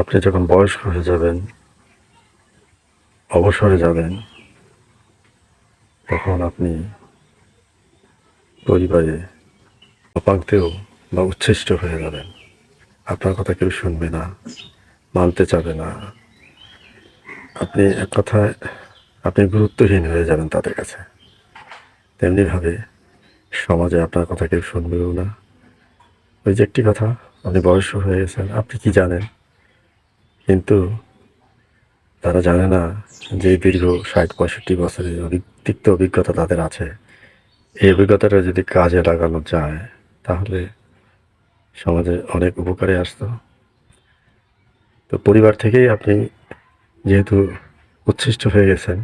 আপনি যখন বয়স্ক হয়ে যাবেন, অবসরে যাবেন, তখন আপনি পরিবারে অপাঙ্ক্তেও বা উচ্ছিষ্ট হয়ে যাবেন। আপনার কথা কেউ শুনবে না, মানতে চাবে না। আপনি এক কথায়, আপনি গুরুত্বহীন হয়ে যাবেন তাদের কাছে। তেমনিভাবে সমাজে আপনার কথা কেউ শুনবেও না। ওই যে একটি কথা, আপনি বয়স্ক হয়ে গেছেন, আপনি কি জানেন? কিন্তু তারা জানে না যে দীর্ঘ ষাট, পঁয়ষট্টি বছরের তিক্ত অভিজ্ঞতা তাদের আছে। এই অভিজ্ঞতাটা যদি কাজে লাগানো যায়, তাহলে সমাজে অনেক উপকারে আসতো। তো পরিবার থেকেই আপনি যেহেতু উচ্ছিষ্ট হয়ে গেছেন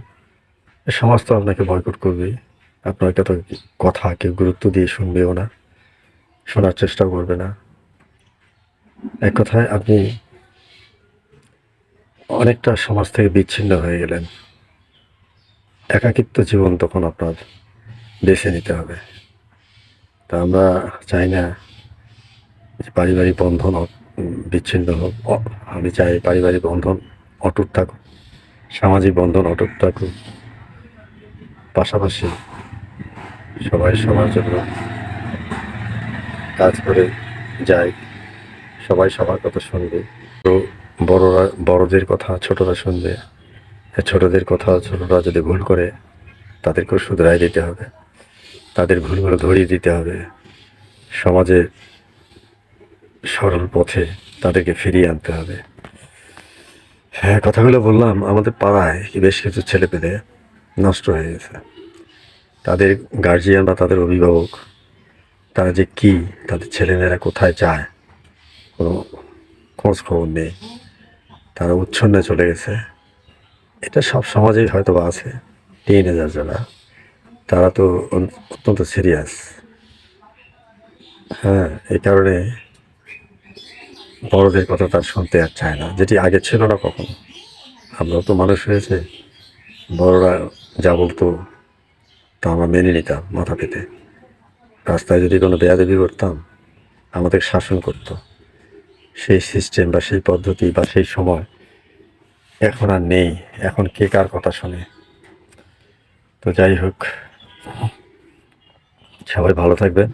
সমাজ তো আপনাকে বয়কট করবেই আপনার একটা তো কথা, কেউ গুরুত্ব দিয়ে শুনবেও না, শোনার চেষ্টাও করবে না। এক কথায় আপনি অনেকটা সমাজ থেকে বিচ্ছিন্ন হয়ে গেলেন। একাকিত্ব জীবন তখন আপনার বেছে নিতে হবে। তা আমরা চাই না যে পারিবারিক বন্ধন বিচ্ছিন্ন হোক। আমি চাই পারিবারিক বন্ধন অটুট থাকুক, সামাজিক বন্ধন অটুট থাকুক। পাশাপাশি সবাই সবার জন্য কাজ করে যায় সবাই সবার কথা শুনবে। তো বড়রা, বড়দের কথা, ছোটরা শুনবে। ছোটদের কথা ছোটরা যদি ভুল করে, তাদেরকেও শুধরাই দিতে হবে। তাদের ভুলগুলো ধরিয়ে দিতে হবে। সমাজে সরল পথে তাদেরকে ফিরিয়ে আনতে হবে। হ্যাঁ কথাগুলো বললাম, আমাদের পাড়ায় বেশ কিছু ছেলে পেলে নষ্ট হয়ে গেছে। তাদের গার্জিয়ান বা তাদের অভিভাবক, তারা যে কি, তাদের ছেলেমেয়েরা কোথায় যায়, কোনো খোঁজ খবর নেই। তারা উচ্ছন্নে চলে গেছে। এটা সব সমাজেই হয়তো বা আছে। টিনেজার যারা তারা তো অত্যন্ত সিরিয়াস হ্যাঁ এই কারণে বড়দের কথা তার শুনতে আর চায় না, যেটি আগে ছিল না কখনো। আমরাও তো মানুষ হয়েছে, বড়রা যা বলতো তা আমরা মেনে নিতাম মাথা পেতে। রাস্তায় যদি কোনো বেয়াদবি করতাম আমাদের শাসন করতো। সেই সিস্টেম বা সেই পদ্ধতি বা সেই সময় এখন আর নেই। এখন কে কার কথা শোনে? তো যাই হোক, সবাই ভালো থাকবেন।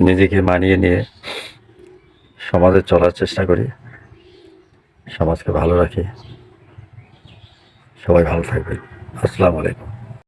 নিজেকে মানিয়ে নিয়ে সমাজে চলার চেষ্টা করি। সমাজকে ভালো রাখি। সবাই ভালো থাকবেন। আসসালামু আলাইকুম।